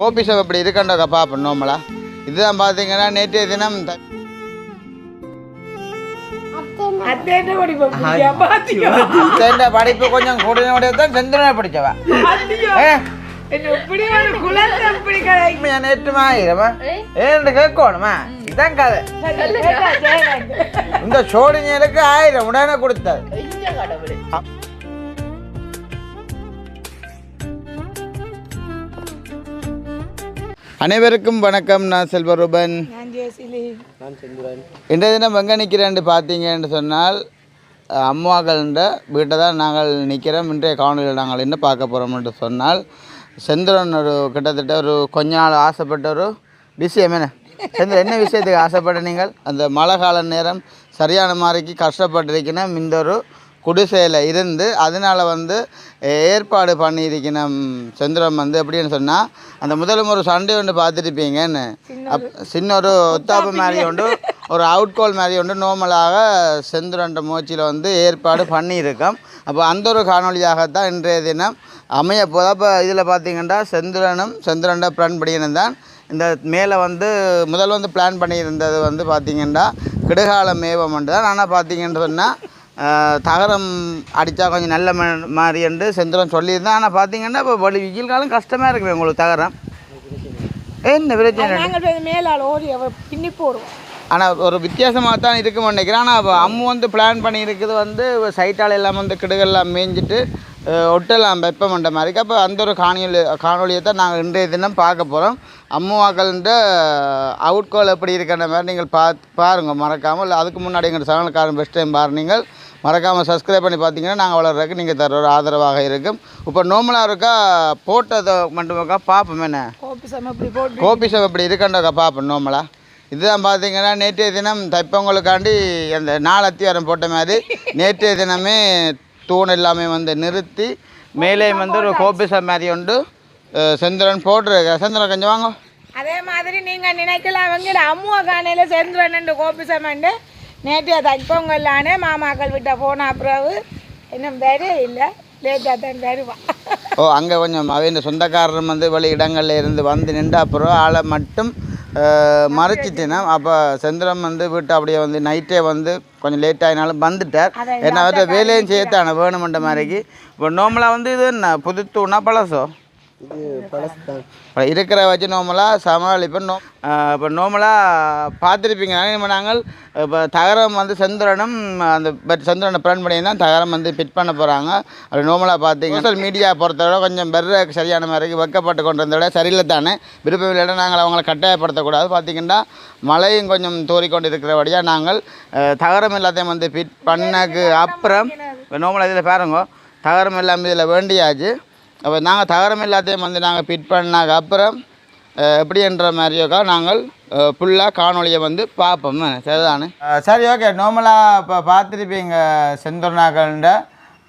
Gopi shop இப்படி இருக்கண்டா பார்ப்போம் நோமலா இதுதான் பார்த்தீங்கன்னா நேற்றைய தினம் படிப்பு கொஞ்சம் கூடினோடைய தான் கதை? உண்மையா நேற்றுமா இரமா ஏன்னு கேட்கணுமா? இதான் கதை. இந்த சோடிஞருக்கு ஆயிரம் உடனே கொடுத்தது. அனைவருக்கும் வணக்கம். நான் செல்வரூபன் இன்றைய தினம் எங்கே நிற்கிறேன்னு பார்த்தீங்கன்னு சொன்னால் அஹ், அம்மாக்கள்ன்ற வீட்டை தான் நாங்கள் நிற்கிறோம் இன்றைய காணொலியில் நாங்கள் என்ன பார்க்க போகிறோம்னு சொன்னால் செந்திரன் ஒரு கிட்டத்தட்ட ஒரு கொஞ்ச நாள் ஆசைப்பட்ட ஒரு விஷயம் என்ன? செந்திரன் என்ன விஷயத்துக்கு ஆசைப்பட்ட நீங்கள் அந்த மழை கால நேரம் சரியான மாதிரிக்கு கஷ்டப்பட்டிருக்கணும். இந்த ஒரு குடிசையில் இருந்து அதனால் வந்து ஏற்பாடு பண்ணியிருக்கணும் செந்திரம் வந்து எப்படின்னு சொன்னால் அந்த முதலும் ஒரு சண்டே ஒன்று பார்த்துருப்பீங்கன்னு. அப் சின்ன ஒரு ஒத்தாப்பு மாதிரி உண்டு ஒரு அவுட்கோல் மாதிரி உண்டு நார்மலாக செந்திரன்ற முயற்சியில் வந்து ஏற்பாடு பண்ணியிருக்கோம். அப்போ அந்த ஒரு காணொலியாகத்தான் இன்றைய தினம் அமைய போதும் அப்போ இதில் பார்த்தீங்கன்னா செந்திரனும் செந்திரண்ட பிளான் படிக்கணும் தான் இந்த மேலே வந்து முதல்ல வந்து பிளான் பண்ணியிருந்தது வந்து பார்த்தீங்கன்னா கிடுகால மேவம் தான். ஆனால் பார்த்தீங்கன்னு சொன்னால் தகரம் அடித்தா கொஞ்சம் நல்ல மாதிரி என்று செந்திரம் சொல்லியிருந்தேன். ஆனால் பார்த்தீங்கன்னா இப்போ வலி வெயில் காலம் கஷ்டமாக இருக்குமே உங்களுக்கு தகரம். என்ன பிரச்சனை? மேலால் ஓடி பின்னி போடுவோம். ஆனால் ஒரு வித்தியாசமாக தான் இருக்கும்னு நினைக்கிறேன். ஆனால் அப்போ அம்மு வந்து பிளான் பண்ணியிருக்குது வந்து சைட்டால் எல்லாம் வந்து கிடுகெல்லாம் மேய்ஞ்சிட்டு ஒட்டெல்லாம் வெப்பம் பண்ணுற மாதிரி. அப்போ அந்த ஒரு காணொலி காணொலியை தான் நாங்கள் இன்றைய தினம் பார்க்க போகிறோம் அம்முவாக்கள்ன்ற அவுட்கோல் எப்படி இருக்கிற மாதிரி நீங்கள் பார்த்து பாருங்கள் மறக்காமல் இல்லை அதுக்கு முன்னாடி எங்கள் சேனலுக்காரன் பெஸ்ட் டைம் பாரு நீங்கள். மறக்காமல் சப்ஸ்கிரைப் பண்ணி பார்த்தீங்கன்னா நாங்கள் வளர்றதுக்கு நீங்கள் தர ஒரு ஆதரவாக இருக்கும். இப்போ நோமலாக இருக்கா? போட்டதை மட்டும் பார்ப்போம் என்ன? கோப்பி சம இப்படி போட்டு கோபி ஷாப் இப்படி இருக்கண்டா பார்ப்போம் நோமலா இதுதான் பார்த்தீங்கன்னா நேற்றைய தினம் தைப்பொங்கலுக்காண்டி அந்த நாலு அத்திவாரம் போட்ட மாதிரி நேற்றைய தினமே தூண் எல்லாமே வந்து நிறுத்தி மேலே வந்து ஒரு கோபி ஷாப் மாதிரி உண்டு. செந்திரன் போட்டுருக்க செந்திரன் கொஞ்சம் வாங்க. அதே மாதிரி நீங்கள் நினைக்கலாம். அவங்க அம்முவா காணையில் சேர்ந்து கோப்பி நேற்று தைப்பொங்கல்லானே மாமாக்கள் விட்ட போன பிறகு இன்னும் வரே இல்லை. லேட்டாக தான் வருவான். ஓ அங்கே கொஞ்சம் அவன் சொந்தக்காரர் வந்து வெளி இடங்கள்ல இருந்து வந்து நின்று அப்புறம் ஆளை மட்டும் அஹ், மறைச்சிட்டேனா? அப்போ செந்திரம் வந்து வீட்டு அப்படியே வந்து நைட்டே வந்து கொஞ்சம் லேட் ஆகினாலும் வந்துட்டார். ஏன்னா வேலையும் செய்யத்தானே வேணுமென்ற மாதிரிக்கு. இப்போ நோமலாக வந்து இது என்ன? புது தூணா பழசோ? இப்போ இருக்கிற வச்சு நோமலாக சமாளிப்போம் நோ இப்போ நோமலாக பார்த்துருப்பீங்க. நாங்கள் இப்போ தகரம் வந்து செந்திரனும் அந்த பட் செந்திரனை பிளான் பண்ணி தான் தகரம் வந்து ஃபிட் பண்ண போகிறாங்க அப்படி நோமலாக பார்த்தீங்க சோஷியல் மீடியா பொறுத்தவரை கொஞ்சம் பெற சரியான மாதிரி வெக்கப்பட்டு கொண்டு வந்ததை விட சரியில்லை தானே. விருப்பம் இல்லைன்னா நாங்கள் அவங்கள கட்டாயப்படுத்தக்கூடாது. பார்த்தீங்கன்னா மழையும் கொஞ்சம் தூறிக்கொண்டு இருக்கிறபடியாக நாங்கள் தகரம் எல்லாத்தையும் வந்து ஃபிட் பண்ணக்கு அப்புறம் நோமலாக இதில் பாருங்க தகரம் எல்லாம் இதில் வேண்டியாச்சு. அப்போ நாங்கள் தகரம் எல்லாத்தையும் வந்து நாங்கள் ஃபிட் பண்ணாக்க அப்புறம் அஹ், எப்படின்ற மாதிரியோக்கா நாங்கள் ஃபுல்லாக காணொலியை வந்து பார்ப்போம். சரிதானே? சரி ஓகே நார்மலாக இப்போ பார்த்துருப்பீங்க செந்தொர்ணாக்கள்ன்ற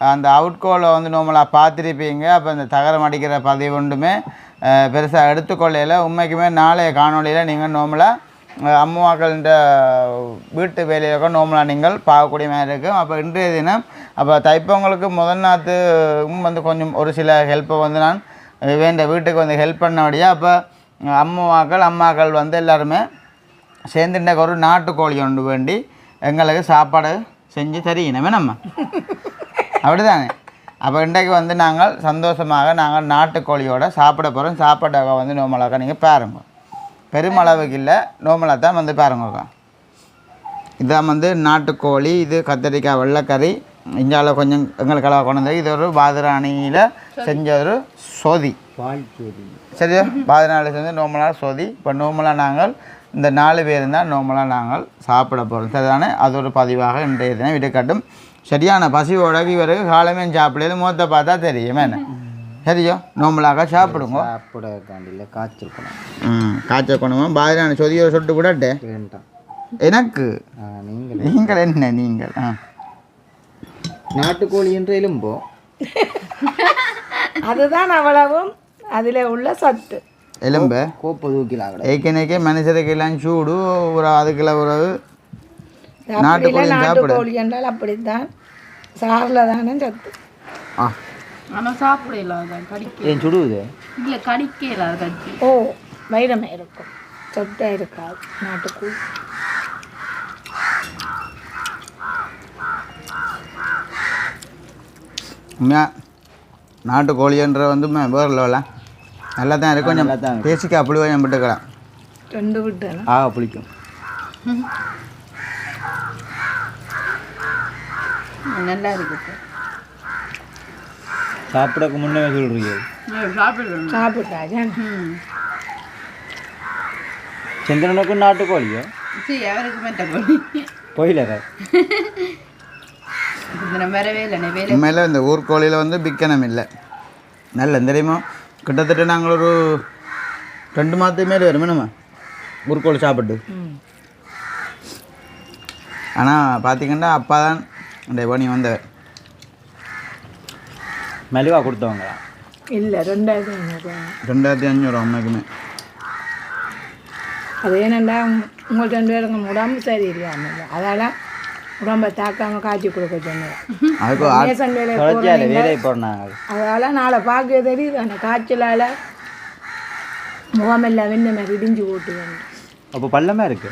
அந்த அவுட்கோலை வந்து நார்மலாக பார்த்துருப்பீங்க. அப்போ இந்த தகரம் அடிக்கிற பதிவு ஒன்றுமே பெருசாக எடுத்துக்கொள்ளையில் உண்மைக்குமே நாளைய காணொலியில் நீங்கள் நார்மலாக அம்மாக்கள்ன்ற வீட்டு வேலையாக நோம்பலாக நீங்கள் பார்க்கக்கூடிய மாதிரி இருக்கும் அப்போ இன்றைய தினம் அப்போ தைப்பவங்களுக்கு முதல் நாத்து வந்து கொஞ்சம் ஒரு சில ஹெல்ப்பை வந்து நான் வேண்ட வீட்டுக்கு வந்து ஹெல்ப் பண்ணபடியாக அப்போ அம்மாக்கள் அம்மாக்கள் வந்து எல்லாருமே சேர்ந்து இன்றைக்கு ஒரு நாட்டுக்கோழி ஒன்று வேண்டி எங்களுக்கு சாப்பாடு செஞ்சு தெரியணுமே நம்ம. அப்படிதானே? அப்போ இன்றைக்கு வந்து நாங்கள் சந்தோஷமாக நாங்கள் நாட்டுக்கோழியோட சாப்பிட போகிறோம் சாப்பாடாக வந்து நோமலாக்கா நீங்கள் பாருங்கள் பெருமளவுக்கு இல்லை நோமலாக தான் வந்து பாருங்கக்கா இதான் வந்து நாட்டுக்கோழி இது கத்திரிக்காய் வெள்ளைக்கறி. இந்தியாவில் கொஞ்சம் எங்களுக்கு அளவு கொண்டு வந்து இது ஒரு பாதிராணியில் செஞ்ச ஒரு சோதி. சரியா? பாதிராணியில் செஞ்ச நோமலாக சோதி. இப்போ நோமலாக நாங்கள் இந்த நாலு பேர் தான் நோமலாக நாங்கள் சாப்பிட போகிறோம் சரிதானே? அது ஒரு பதிவாக இன்றைய தினம் விடுக்கட்டும் சரியான பசியோட இவருக்கு காலமே சாப்பிடல முகத்தை பார்த்தா தெரியும். என்ன? சரியோ? நோம்பலாக சாப்பிடுங்க. சாப்பிட காண்டியில் காய்ச்சல் குணம் ம் காய்ச்சல் கொண்டுமா பாதிராணி சொதியோட சொட்டு கூடட்டே வேண்டாம். எனக்கு? நீங்கள் நீங்கள் என்ன நீங்கள்? ஆ. நாட்டுக்கோழி என்று எலும்போ? அதுதான் அவ்வளவும். அதில் உள்ள சத்து. எலும்பு? கோப்பை தூக்கிலாங்கட ஏற்கனவே மனுஷருக்கு எல்லாம் சூடு ஒரு அதுக்குள்ள ஒரு அப்படிலாம் நாட்டுக்கோழி சாப்பிடு. நாட்டுக்கோழி என்றால் அப்படித்தான். சாரில் தானே சத்து. ஆ. ஆனால் சாப்பிடல அதான் கடிக்க. ஏன் சுடுவது? இல்லை கடிக்கல அது கடிச்சு ஓ வைரமே இருக்கும். சொட்டை இருக்காது நாட்டுக்குள் உண்மையாக நாட்டு கோழின்ற வந்து வேறு லெவலில் நல்லா தான் இருக்கும் நல்லா தான் கொஞ்சம் பேசிக்கா புளி கொஞ்சம் விட்டுக்கலாம் ரெண்டு விட்டேன் ஆக புளிக்கும். நல்லா இருக்குது சாப்பிடக்கு முன்னே சொல்றீங்க. சாப்பிடுறேன் சாப்பிட்டாச்சா ம். சந்திரனுக்கும் நாட்டுக்கோழியோ? போயில. உண்மையில் இந்த ஊர் கோழியில் வந்து பிக்கனம் இல்லை. நல்ல தெரியுமா? கிட்டத்தட்ட நாங்கள் ஒரு ரெண்டு மாதத்துக்கு மேலே வரும். நம்ம ஊர் கோழி சாப்பிட்டு. ம். ஆனால் பார்த்தீங்கன்னா அப்பா தான் இந்த பணி வந்தவர். மெலிவா கொடுத்தவங்களா இல்லை ரெண்டாயிரத்தி ஐநூறு ரெண்டாயிரத்தி அஞ்சூறு அம்மைக்குமே அது ஏனண்டா உங்கள் ரெண்டு பேருக்கும் உடம்பு சரியில்லாமல் அதால் உடம்பை தாக்காமல் காய்ச்சி கொடுக்க போடுறாங்க அதனால் நாளை பார்க்க தெரியுது அந்த காய்ச்சலால் முகமெல்லாம் வெண்ண மாதிரி இடிஞ்சு போட்டு வந்து அப்போ பள்ளமா இருக்கு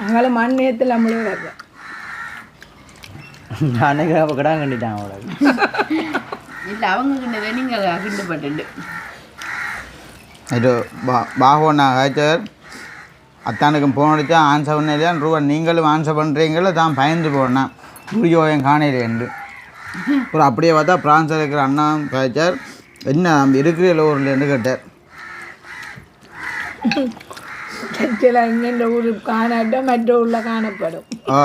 அங்கால மண் நேரத்தில் நம்மளே அன்னைக்கு அப்போ கிடா கண்டிட்டான் அவளை இல்லை அவங்க கிண்டதை நீங்கள் கிண்டப்பட்டு இது பா பாகோண்ணா காய்ச்சர் அத்தானுக்கும் போன் அடித்தா ஆன்சர் பண்ணலையா ரூபா நீங்களும் ஆன்சர் பண்ணுறீங்களோ தான் பயந்து போனேன் வீடியோ என் காணையிலேருந்து அப்புறம் அப்படியே பார்த்தா பிரான்ஸில் இருக்கிற அண்ணா காய்ச்சார் என்ன இருக்கிற ஊர்லேருந்து கேட்டார் சர்ச்சில் இங்கே ஊர் காணாட்ட மற்ற ஊரில் காணப்படும் ஓ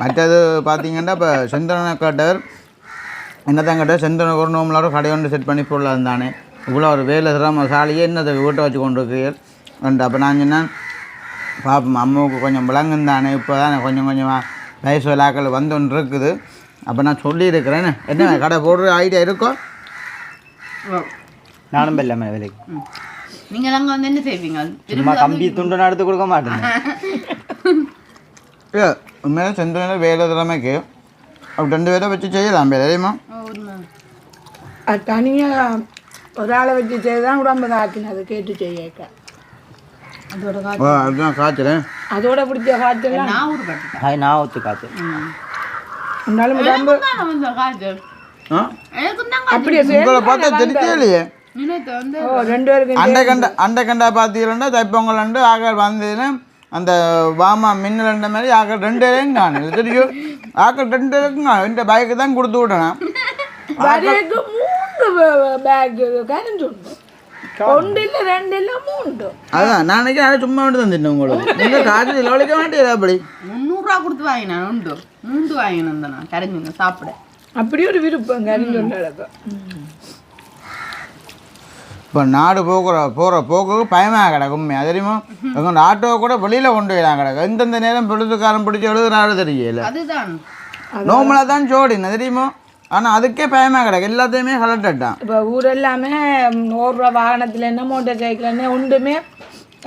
மற்றது பார்த்தீங்கன்னா இப்போ செந்தனை கேட்டவர் என்னதான் கேட்டார் செந்தனை ஒரு நோம்பலாரோ கடை ஒன்று செட் பண்ணி போடலாம் தானே. இவ்வளோ ஒரு வேலை சிரம சாலியே என்னதை வீட்டை வச்சு கொண்டு இருக்கிறீர்கள்? அப்போ நான் சொன்னேன் பாப்போம் அம்மாவுக்கு கொஞ்சம் விளங்கும் தானே இப்போ தானே கொஞ்சம் கொஞ்சமாக வயசு விழாக்கள் வந்து ஒன்று இருக்குது. அப்போ நான் சொல்லியிருக்கிறேன். என்ன கடை போடுற ஐடியா இருக்கோ? நானும் வெள்ளாம வேலைக்கு. நீங்கள் அங்கே வந்து என்ன செய்வீங்க? சும்மா கம்பி துண்டு நான் எடுத்து கொடுக்க மாட்டேன். இல்லை உண்மையாக செந்தனையில் வேலை திறமைக்கு அப்படி ரெண்டு பேரை வச்சு செய்யலாம் தெரியுமா அது தனியாக ஒரு ஆளை வச்சு செய்தான் உடம்பு காய்ச்சினது கேட்டு செய்யக்க அதோட அதுதான் காய்ச்சல் அதோட பிடிச்ச காய்ச்சலாம் நான் நான் ஊற்று காத்து இருந்தாலும் உடம்பு காய்ச்சல் அப்படியே உங்களை பார்த்தா தெரிஞ்சே இல்லையே நினைத்து வந்து ஓ ரெண்டு பேருக்கு அண்டை கண்ட அண்டை கண்டா பார்த்தீங்கன்னா தைப்பொங்கல் அண்டு ஆக்கள் வந்ததுன்னா அந்த வாமா மின்னல் மாதிரி ஆக்கள் ரெண்டு பேரையும் காணும் தெரியும் ஆக்கள் ரெண்டு பேருக்கும் காணும் இந்த பைக்கு தான் கொடுத்து மூன்று அதான் நான் நினைக்கிறேன் சும்மா மட்டும் தந்துட்டேன் உங்களுக்கு. நீங்கள் காசு செலவழிக்க மாட்டேன் அப்படி. முந்நூறுரூவா கொடுத்து வாங்கினேன் உண்டு. மூண்டு வாங்கினேன் நான். கரைஞ்சுங்க சாப்பிட. அப்படி ஒரு விருப்பம் கரைஞ்சு இப்போ நாடு போகிற போகிற போக்குக்கு பயமாக கிடக்கும். தெரியுமா? எங்கள் ஆட்டோவை கூட வெளியில் கொண்டு போயிடலாம் கிடக்கு. எந்தெந்த நேரம் பொழுதுக்காரன் பிடிச்சி எழுதுறாரு தெரியல. அதுதான். நோமலாக தான் ஜோடின தெரியுமா? ஆனால் அதுக்கே பயமாக கிடக்கு. எல்லாத்தையுமே கலட்டுட்டான் இப்போ ஊர் எல்லாமே ஓடுற வாகனத்தில் என்ன மோட்டர் சைக்கிள் என்ன ஒன்றுமே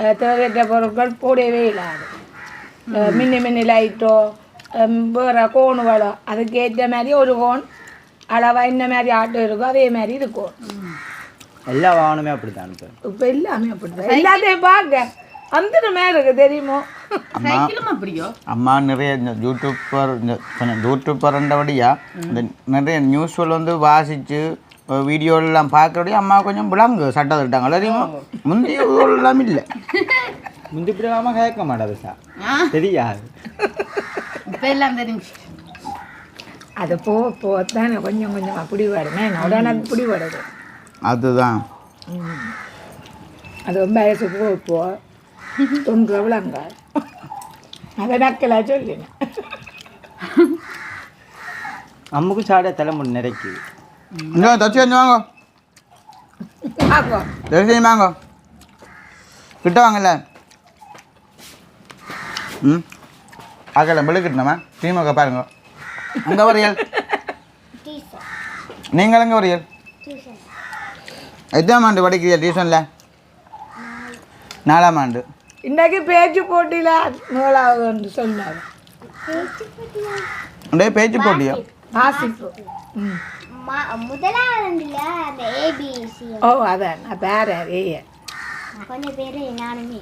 அஹ், தேவையற்ற பொருட்கள் போடவே இல்லாது. மின்னி மின்னி லைட்டோ வேறு கோன் வளம் அதுக்கு ஏற்ற மாதிரி ஒரு கோன் அளவாக இந்த மாதிரி ஆட்டோ இருக்கும் அதே மாதிரி இருக்கும் எல்லா வாகனமே அப்படித்தான் இப்போ இப்போ எல்லாமே அப்படிதான் எல்லாத்தையும் பார்க்க அந்த மாதிரி இருக்கு தெரியுமோ? சைக்கிளும் அப்படியோ? அம்மா நிறைய இந்த யூடியூப்பர் இந்த கொஞ்சம் யூடியூப்பர்ன்றபடியா இந்த நிறைய நியூஸ்கள் வந்து வாசித்து வீடியோலாம் பார்க்கறபடியா அம்மா கொஞ்சம் விளங்கு சட்டை திட்டாங்க தெரியுமா? முந்தைய எல்லாம் இல்லை. முந்தி இப்படி வாம கேட்க மாட்டாது சார் தெரியாது. இப்போ எல்லாம் தெரிஞ்சு அது போ போத்தானே கொஞ்சம் கொஞ்சம் அப்படி வருமே உடனே அப்படி வருது அதுதான். அது ரொம்ப வயசு போ போ. தொன்று விளங்க அதை நக்கலா சொல்லினேன் அம்முக்கும் சாடியா தலைமுடி நிறைக்குது இன்னும் தச்சு கொஞ்சம் வாங்க. தெரிஞ்சு வாங்க. கிட்ட வாங்கல. ம். ஆக்கல விழுக்கிட்டோமா திமுக பாருங்க. அங்கே வரியல் நீங்கள் எங்கே வரியல் எத்தாம் ஆண்டு படிக்கிறீங்க டியூஷனில் நாலாம் ஆண்டு. இன்னைக்கு பேச்சு போட்டியில ஒன்று சொன்னார். அப்படியே பேச்சு போட்டியா? வாசிப்பு. முதலாவதுல அந்த ஏபிசி ஓ அதான் நான் பேர ஏ. கொஞ்சம் பேர் நானுமே.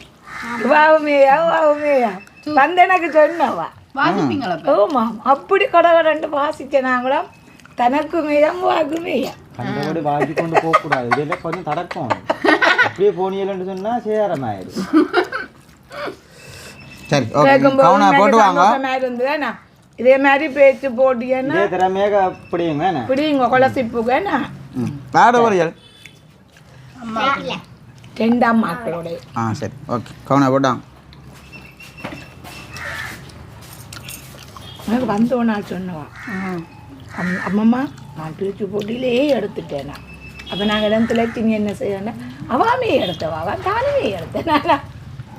வாவுமேயா வாவுமேயா. வந்து எனக்கு சொன்னவா. வாசிப்பீங்களா? ஓமா அப்படி கடகடண்டு வாசிச்ச நாங்களும். தனக்குமேயம் வாக்குமேயா கண்டபடி வாங்கி கொண்டு போகக்கூடாது இதில் கொஞ்சம் தடக்கம் அப்படியே போனியலன்னு சொன்னால் சேரம் ஆயிடும் சரி கவுனா போட்டு வாங்க இதே மாதிரி பேச்சு போட்டியன்னா இதே திறமையாக அப்படியுங்க என்ன இப்படிங்க கொலசிப்புக்கண்ணா ம் வேறு பொரியல் ரெண்டாம் மக்களோட ஆ சரி ஓகே கவுனா போட்டாங்க எனக்கு வந்த நாள் சொன்னவா. அம்- அம்மம்மா நான் பேச்சு போட்டியிலே எடுத்துட்டேனா. அப்போ நாங்கள் இடத்துல திங்க என்ன செய்யணும் அவாமே எடுத்தவா அவன் தானுமே எடுத்தேனா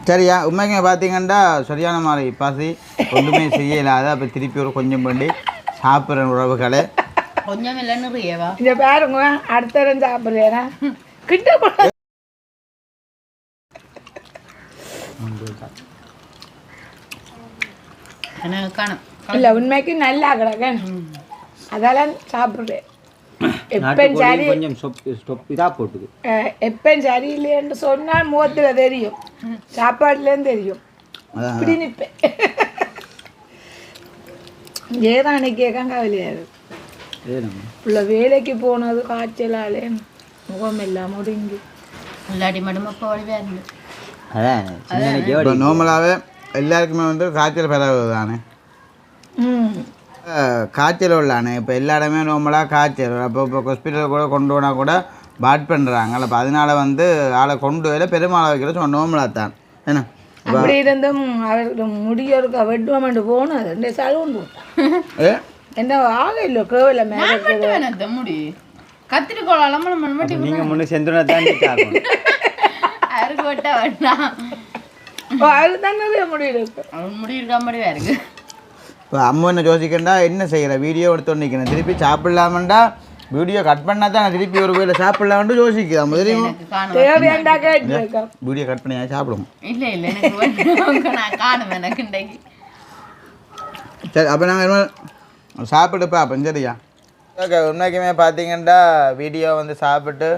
சரியா உண்மைக்கு பார்த்தீங்கன்னா சரியான மாதிரி பசி ஒன்றுமே செய்யலாத அப்போ திருப்பி ஒரு கொஞ்சம் பண்ணி சாப்பிட்ற உறவுகளை. கொஞ்சம் இல்லை நிறையவா? இந்த பாருங்க அடுத்த இடம் சாப்பிட்றேனா. கிட்ட போட எனக்கு காணும். இல்லை உண்மைக்கு நல்லா கிடக்கேன் அதெல்லாம் சாப்பிட்றேன் எப்போ நாட்டுக்கோழி சரி கொஞ்சம் இதாக போட்டுது அஹ், எப்போ சரியில்லைன்னு சொன்னால் முகத்தில் தெரியும். சாப்பாடுலேயும் தெரியும். அதான். இப்படி நிற்பேன் ஏதான் அன்னைக்கு ஏனுங்க உள்ள வேலைக்கு போனது காய்ச்சலாலே. முகம் எல்லாம் முடிஞ்சு இல்லாட்டி மட்டும் அப்போ வடிவா இருந்து அதான் சின்னனைக்கே இப்போ நார்மலாகவே எல்லாருக்குமே வந்து காய்ச்சல் பரவுது தானே காய்ச்சல் உள்ளானே இப்போ எல்லா இடமே நார்மலாக காய்ச்சல். அப்போ இப்போ ஹாஸ்பிட்டலில் கூட கொண்டு போனால் கூட பாட் பண்ணுறாங்க அப்போ அதனால வந்து ஆளை கொண்டு வரல பெருமாளை வைக்கிறது சும்மா நார்மலாக தான். என்ன? அப்படி இருந்தும் அவருக்கு முடியறதுக்கு வெட்டுவமெண்டு போகணும். அது ரெண்டு சலூன் போட்டான். என்ன ஆக இல்லை கேவல முடி. கத்திரிக்கோள் அலம்பரம் மட்டும் நீங்கள் முன்னே செந்துனா சாப்பிடணும் அருக்கு வெட்ட வேண்டாம் அது தானே முடி இருக்கு. அவன் முடி இருக்கா முடிவா இருக்கு. இப்போ அம்மா என்ன யோசிக்கண்டா என்ன செய்கிற வீடியோ எடுத்து நிற்கிறேன் திருப்பி சாப்பிடலாமண்டா? வீடியோ கட் பண்ணால் தான் திருப்பி ஒரு வேலை சாப்பிடலாம்னு யோசிக்குது. நம்ம தெரியும்? வீடியோ கட் பண்ணி சாப்பிடுவோம் இல்ல இல்ல எனக்கு சரி அப்போ நாங்கள் சாப்பிட்டு பார்ப்போம் சரியா? ஓகே உண்மைக்குமே பார்த்தீங்கன்னா வீடியோ வந்து சாப்பிட்டு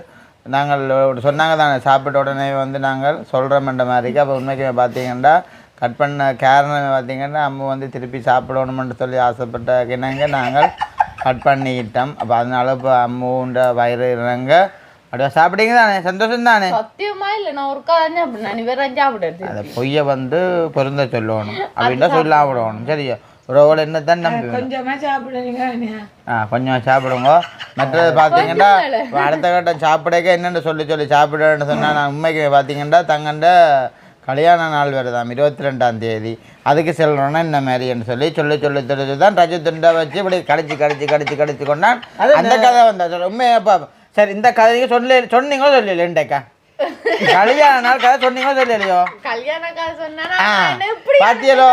நாங்கள் சொன்னாங்க தானே சாப்பிட்ட உடனே வந்து நாங்கள் சொல்கிறோம்ன்ற மாதிரிக்கு அப்போ உண்மைக்குமே பார்த்தீங்கன்னா கட் பண்ண காரணம் பார்த்தீங்கன்னா அம்மா வந்து திருப்பி சாப்பிடணுமென்று சொல்லி ஆசைப்பட்ட கிணங்க நாங்கள் கட் பண்ணிக்கிட்டோம். அப்போ அதனால இப்போ அம்முன்ற வயிறு இறங்க. அப்படியே சாப்பிட்டீங்க தானே? சந்தோஷம் தானே? சத்தியமா இல்ல நான் ஒரு காலம் அப்படி வேற சாப்பிடுறது. அந்த பொய்யை வந்து பொருந்த சொல்லணும். அப்படின்னா சொல்ல விடணும் சரியா? ஒரு என்ன தான் நம்பி. கொஞ்சமாக சாப்பிடுறீங்க ஆ கொஞ்சம் சாப்பிடுங்க. மற்றது பார்த்தீங்கன்னா அடுத்த கட்டம் சாப்பிடக்க என்னென்னு சொல்லி சொல்லி சாப்பிடுன்னு சொன்னால் நான் உண்மைக்கு பார்த்தீங்கன்னா தங்கண்ட கல்யாண நாள் வருதாம் இருபத்தி ரெண்டாம் தேதி. அதுக்கு செல்லணும்னா இந்த மாதிரின்னு சொல்லி சொல்லி சொல்லி சொல்லி தான் ரஜ துண்டை வச்சு இப்படி கடிச்சு கடிச்சு கடிச்சு கடிச்சு கொண்டான் அந்த கதை வந்தா சொல்ல. உண்மையாப்பா சரி இந்த கதைக்கு சொல்ல சொன்னீங்களோ சொல்லல இன்றைக்கா? கல்யாண நாள் கதை சொன்னீங்களோ சொல்லலையோ? பாத்தியலோ?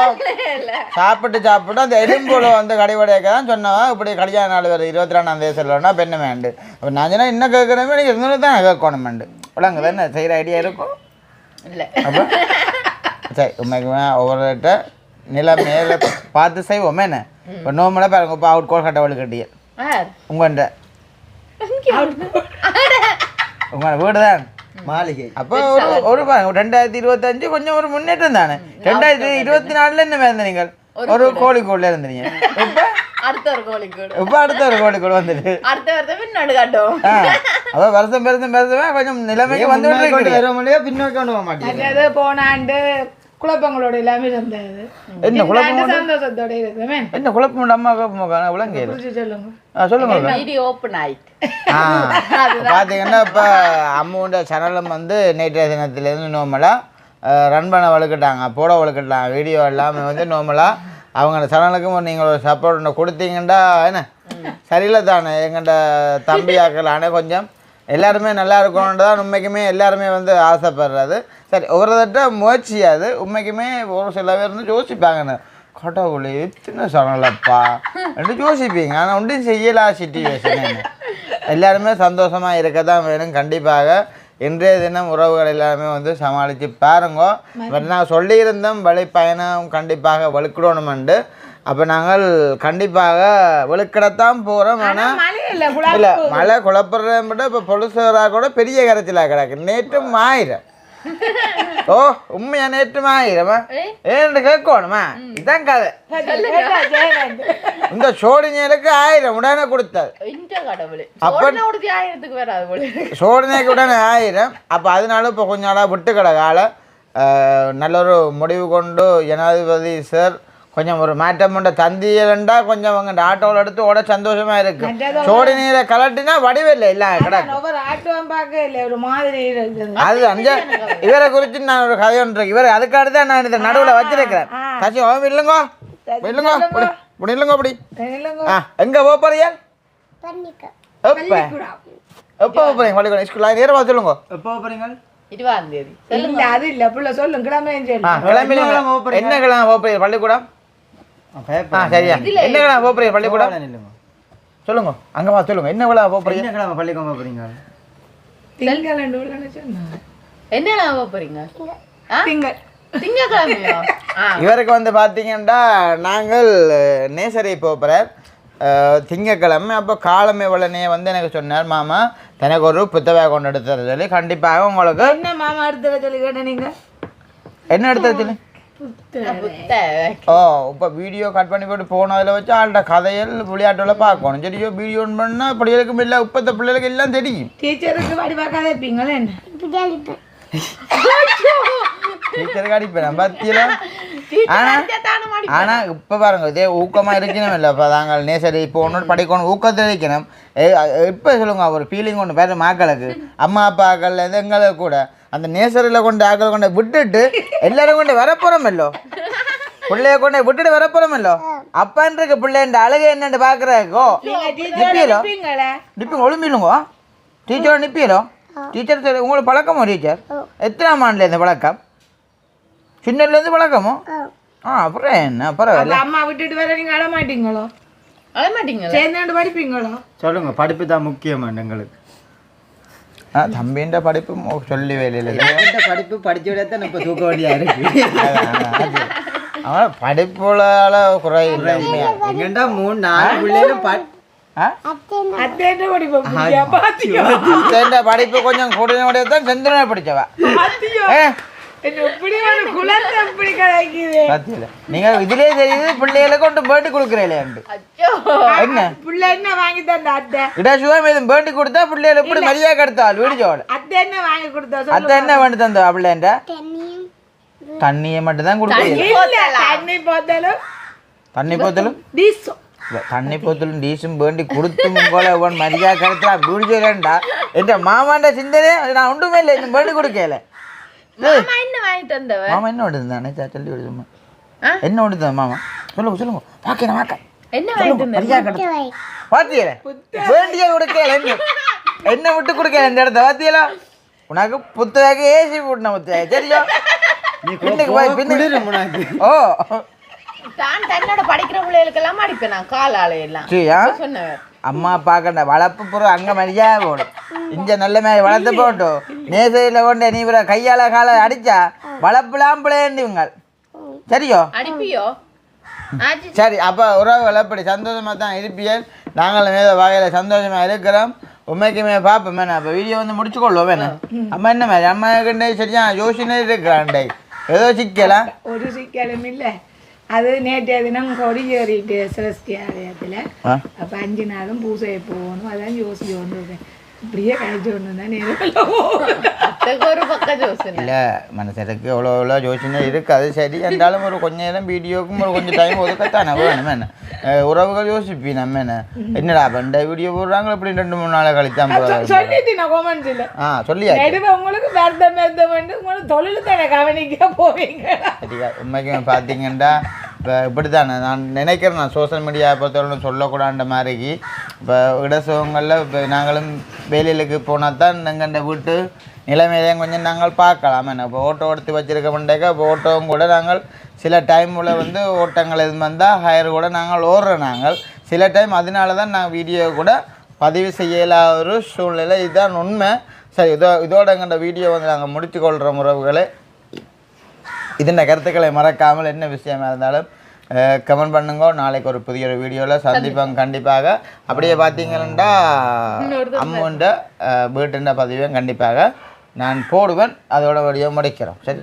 சாப்பிட்டு சாப்பிட்டு அந்த எலும்புல வந்து கடைவடையாக தான் சொன்னவா? இப்படி கல்யாண நாள் வருது இருபத்தி ரெண்டாம் தேதி சொல்லணும்னா பெண்ணு வேண்டு? அப்போ நான் சொன்னா இன்னும் கேட்குறமே நீங்கள் இருந்தது தான் கேட்கணுமெண்டு. விளங்குது என்ன? செய்கிற ஐடியா இருக்கும் சரி உண்மைக்குமே ஒவ்வொருட்ட நில மேலே பார்த்து செய்வோமே. என்ன? இப்போ நோம்பலை பாருங்க இப்போ அவுட் கோல் கட்ட வழி கட்டிய உங்கள்கிட்ட. உங்களோட வீடு தான் மாளிகை. அப்போ ஒரு ஒரு பாருங்க ரெண்டாயிரத்தி இருபத்தஞ்சு கொஞ்சம் ஒரு முன்னேற்றம் தானே? ரெண்டாயிரத்தி இருபத்தி நாலுல என்ன இருந்த நீங்கள் ஒரு கோழிக்கோடில் இருந்தீங்க. இப்போ? அடுத்த ஒரு கோழி கூடு இப்போ அடுத்த ஒரு கோழிக்கோடு வந்துட்டு அடுத்த வருஷம் பின்னாடி காட்டும் அப்போ வருஷம் பெருசும் பெருசுமே கொஞ்சம் நிலைமைக்கு இருக்குது வர பின்னோக்கி கொண்டு போக மாட்டேங்குது அது போன ஆண்டு குழப்பங்களோட எல்லாமே இருந்தது என்ன குழப்பம் சந்தோஷத்தோட என்ன குழப்பம் அம்மா குழப்பம் புரிச்சு சொல்லுங்க சொல்லுங்க ஐடி ஓப்பன் ஆயிட்டு பார்த்தீங்கன்னா இப்போ அம்மாவோட சேனலும் வந்து நேற்றைய தினத்துலேருந்து நார்மலாக ரன் பண்ண வழுக்கிட்டாங்க போட வழுக்கிட்டாங்க வீடியோ எல்லாமே வந்து நார்மலாக அவங்க சேனலுக்கும் நீங்கள் ஒரு சப்போர்ட் ஒன்று கொடுத்தீங்கன்னா என்ன? சரியில்லை தானே. எங்கள்ட தம்பியாக்களானே கொஞ்சம் எல்லாருமே நல்லா இருக்கணும்னு தான் உண்மைக்குமே எல்லாருமே வந்து ஆசைப்படுறது. சரி ஒரு தட்ட முயற்சி அது உண்மைக்குமே ஒரு சில பேர் வந்து யோசிப்பாங்கன்னு. கொட்டகுழி எத்தனை சொன்னலப்பா ரெண்டு யோசிப்பீங்க. ஆனால் ஒன்றும் செய்யலா சிச்சுவேஷன் எல்லாருமே சந்தோஷமாக இருக்க தான் வேணும். கண்டிப்பாக இன்றைய தினம் உறவுகள் எல்லாருமே வந்து சமாளித்து பாருங்க. பட் நான் சொல்லியிருந்தோம் வழி பயணம் கண்டிப்பாக வலுக்கிடணுமெண்டு அப்போ நாங்கள் கண்டிப்பாக வெளுக்கடத்தான் போகிறோம் ஆனால் இல்லை மழை குழப்பறதை விட இப்போ பொலுசராக கூட பெரிய கரைச்சலாக கிடக்கு. நேற்றும் ஆயிரம் ஓ உண்மையா நேற்றும் ஆயிரமா ஏன்னு கேட்கணுமா இதான் கதை இந்த சோடிஞருக்கு ஆயிரம் உடனே கொடுத்தாரு சோதனைக்கு உடனே ஆயிரம் அப்போ அதனால இப்போ கொஞ்ச நாளாக விட்டு கிடக்கால நல்ல ஒரு முடிவு கொண்டு ஜனாதிபதி சார் கொஞ்சம் ஒரு மாற்றம் பண்ண தந்தியலண்டா கொஞ்சம் அவங்க ஆட்டோவில் எடுத்து ஓட சந்தோஷமா இருக்கு. சோடி நீரை கலட்டினா வடிவில்லை இல்லை கிடக்கு. ஒவ்வொரு ஆட்டோவும் பார்க்க இல்லை ஒரு மாதிரி இருக்குது அது அஞ்ச இவரை குறித்து நான் ஒரு கதை ஒன்று. இவர் அதுக்காக தான் நான் இந்த நடுவில் வச்சிருக்கிறேன். கட்சி ஓ இல்லைங்கோ இல்லைங்கோ இப்படி இல்லைங்கோ அப்படி ஆ எங்கே போக போறியா பண்ணிக்க எப்போ? எப்போ போகிறீங்க பள்ளிக்கூடம்? ஸ்கூலில் நேரமாக சொல்லுங்க. எப்போ போகிறீங்க இருபதாம் தேதி. அது இல்ல புள்ள சொல்லும் கிழமையும் ஆ சொல்லு. கிளம்பி என்ன போகிறீங்க பள்ளிக்கூடம்? ஆ சரியா. என்ன கிழமை போகிறீங்க பள்ளிக்கூடம்? இல்லைங்க சொல்லுங்க அங்கே வா சொல்லுங்க. என்ன கிழமை போகிறீங்க என்ன கிழமை பள்ளிக்கூடம் போகிறீங்க என்ன போக போறீங்க? ஆ? திங்கள். திங்கக்கிழமையா? இவருக்கு வந்து பார்த்தீங்கன்னா நாங்கள் நேசரி போகிறேன் திங்கக்கிழமை அப்போ காலமே உடனே வந்து எனக்கு சொன்னார் மாமா தனக்கு ஒரு புத்தகம் கொண்டு எடுத்து சொல்லி கண்டிப்பாக உங்களுக்கு என்ன மாமா எடுத்து சொல்லி கேட்ட நீங்க? என்ன எடுத்து சொல்லி? ஓ இப்போ வீடியோ கட் பண்ணி போட்டு போனதில் வச்சு ஆள்கிட்ட கதைகள் விளையாட்டுல பார்க்கணும். சரியோ வீடியோ பண்ணால் பிள்ளைகளுக்கும் இல்லை இப்போத்த பிள்ளைகளுக்கு எல்லாம் தெரியும். டீச்சருக்கு வடி பார்க்காத இருப்பீங்களா டீச்சருக்கு அடிப்பேன். பத்தியில? ஆனால் ஆனால் இப்போ பாருங்க இதே ஊக்கமாக இருக்கணும் இல்லை இப்போ தாங்கள் நேசரி இப்போ ஒன்று படிக்கணும் ஊக்கத்தில் இருக்கணும். இப்போ சொல்லுங்க ஒரு ஃபீலிங் ஒன்று பேர் மக்களுக்கு. அம்மா அப்பாக்கள் இது எங்களுக்கு கூட. அந்த நேசரியில் கொண்டு ஆக்கள் கொண்டு விட்டுட்டு எல்லாரும் கொண்டு வரப்போகிறோமல்லோ பிள்ளைய கொண்டு விட்டுட்டு வரப்போகிறோமல்லோ அப்பான்றிருக்கு பிள்ளைன்ற அழகு என்னன்னு பார்க்குறாக்கோ நிப்பியலோ? நிப்பி ஒழும்பிலுங்கோ? டீச்சரோட நிப்பியலோ? டீச்சர் சரி உங்களுக்கு பழக்கமோ டீச்சர் எத்தனாம் ஆண்டுல இந்த பழக்கம்? சின்னதுலேருந்து பழக்கமோ? ஆ அப்புறம் என்ன? பரவாயில்ல. அம்மா விட்டுட்டு வர நீங்க அழ மாட்டீங்களோ? அழ மாட்டீங்களா? சேர்ந்தாண்டு படிப்பீங்களோ? சொல்லுங்க படிப்பு தான் முக்கியம் எங்களுக்கு. தம்பின்ற படிப்பு மோ- சொல்லி வேலையில் இந்த படிப்பு படிச்ச விட தான் இப்போ தூக்க வேண்டியா இருக்கு அவன் படிப்புல குறையில்லை உண்மையா எங்கண்டா மூணு நாலு பிள்ளைகளும் ப ஆ அத்தேட்ட படிப்போம் பாத்தியோ அத்தேன்ற படிப்பு கொஞ்சம் கூடிய தான் செந்தனை படிச்சவ நீங்க இதுலயே தெரியுது பிள்ளைகளை கொண்டு பேட்டி கொடுக்குறீங்களேண்டு அச்சோ. என்ன? புள்ள என்ன வாங்கி தந்த அத்தை? இடா சுகம் எதுவும் பேட்டி கொடுத்தா பிள்ளைகளை எப்படி மரியாதை கெடுத்தாள் வீடியோட அத்தை என்ன வாங்கி கொடுத்தா? சொல்லு அத்தை என்ன வேண்டி தந்தா பிள்ளைன்ற தண்ணியும். தண்ணியை மட்டும் தான் கொடுக்குறீங்க இல்ல தண்ணி போத்தாலும். தண்ணி போத்தலும்? டீசோ இல்ல, தண்ணி போத்தலும் டீசும் வேண்டி கொடுத்தும் போல உன் மரியாதை கருத்தா வீடியோலண்டா என்ற மாமாண்ட சிந்தனை அது நான் ஒன்றுமே இல்லை இன்னும் வேண்டி கொடுக்கல. மாமா என்ன வாங்கிட்டு வந்தவ மாமா என்ன விடுது தானே சொல்லி? என்ன விடுது மாமா? சொல்லுங்க சொல்லுங்க. என்ன வாங்கிட்டு வந்த மரியாதை கருத்து வை பாத்தியல வேண்டிய கொடுக்கல என்ன? என்ன விட்டு கொடுக்கல இந்த இடத்த பாத்தியல உனக்கு புத்தக ஏசி போட்டுன புத்தக சரியா பின்னுக்கு போய் பின்னுக்கு உனக்கு. ஓ. தான் தன்னோட படிக்கிற பிள்ளைகளுக்கெல்லாம் அடிப்பேன் நான் காலால எல்லாம் சரியா சொன்னவர். அம்மா பார்க்கண்ட வளர்ப்பு புறம் அங்கே மரியா போடும். இங்க நல்ல மாதிரி வளர்த்து போட்டும் நேசையில் கொண்டு நீ இவரை கையால காலை அடிச்சா வளர்ப்புலாம் பிள்ளைங்க சரியோ? சரி அப்போ உறவுகள் எப்படி? சந்தோஷமாக தான் இருப்பியல் நாங்கள் மேல வகையில் சந்தோஷமாக இருக்கிறோம். உண்மைக்குமே பார்ப்போம். வேணா அப்போ வீடியோ வந்து முடிச்சுக்கொள்வோம். வேணா அம்மா என்ன மாதிரி? அம்மா கண்டே சரியா யோசனை இருக்கிறாண்டே. ஏதோ சிக்கலாம் ஒரு சிக்கலும் இல்லை. அது நேற்றைய தினம் கொடி ஏறிட்டு சிரஸ்டி ஆலயத்தில் அப்போ அஞ்சு நாளும் பூசையை போகணும். அதான் யோசிச்சு கொண்டு இப்படியே கழிச்சு ஜோசனை. இல்லை மனசருக்கு எவ்வளோ எவ்வளோ யோசனை இருக்குது அது சரி என்றாலும் ஒரு கொஞ்ச நேரம் வீடியோக்கும் ஒரு கொஞ்சம் டைம் ஒதுக்கத்தானே. வேணும் என்ன? உறவுகள் யோசிப்பி நம்ம என்ன? என்னடா பண்ட வீடியோ போடுறாங்க இப்படி ரெண்டு மூணு நாளை கழித்தான் போகிறாங்க சொல்லிட்டு நான் கொமெண்ட்ஸில் ஆ சொல்லியாச்சு. நடுவே உங்களுக்கு வருத்தம் வருத்தம் வந்து உங்களுக்கு தொழில் தானே கவனிக்க போவீங்க. சரியா உண்மைக்கு பார்த்தீங்கன்னா இப்போ இப்படி தானே நான் நினைக்கிறேன் நான் சோஷியல் மீடியா பொறுத்தவரை சொல்லக்கூடாண்ட மாதிரிக்கு இப்போ இடசுகங்களில் இப்போ நாங்களும் வெளியிலுக்கு போனால் தான் எங்கள்ட வீட்டு நிலைமையிலையும் கொஞ்சம் நாங்கள் பார்க்கலாம். என்ன இப்போ ஓட்டோ எடுத்து வச்சுருக்க மாட்டேக்க இப்போ ஓட்டோவும் கூட நாங்கள் சில டைமில் வந்து ஓட்டங்கள் எதுவும் வந்தால் ஹயர் கூட நாங்கள் ஓடுறோம் நாங்கள். சில டைம் அதனால தான் நான் வீடியோ கூட பதிவு செய்யல ஒரு சூழ்நிலை. இதுதான் உண்மை. சரி இதோ இதோட எங்கள்ட வீடியோ வந்து நாங்கள் முடித்து கொள்கிற உறவுகளை. இதன் கருத்துக்களை மறக்காமல் என்ன விஷயமா இருந்தாலும் கமெண்ட் பண்ணுங்க. நாளைக்கு ஒரு புதிய ஒரு வீடியோவில் சந்திப்போம். கண்டிப்பாக. அப்படியே பார்த்தீங்கன்னா அம்மோண்ட வீட்டுன்ற பதிவையும் கண்டிப்பாக. நான் போடுவேன். அதோட வீடியோ முடிக்கிறோம். சரி?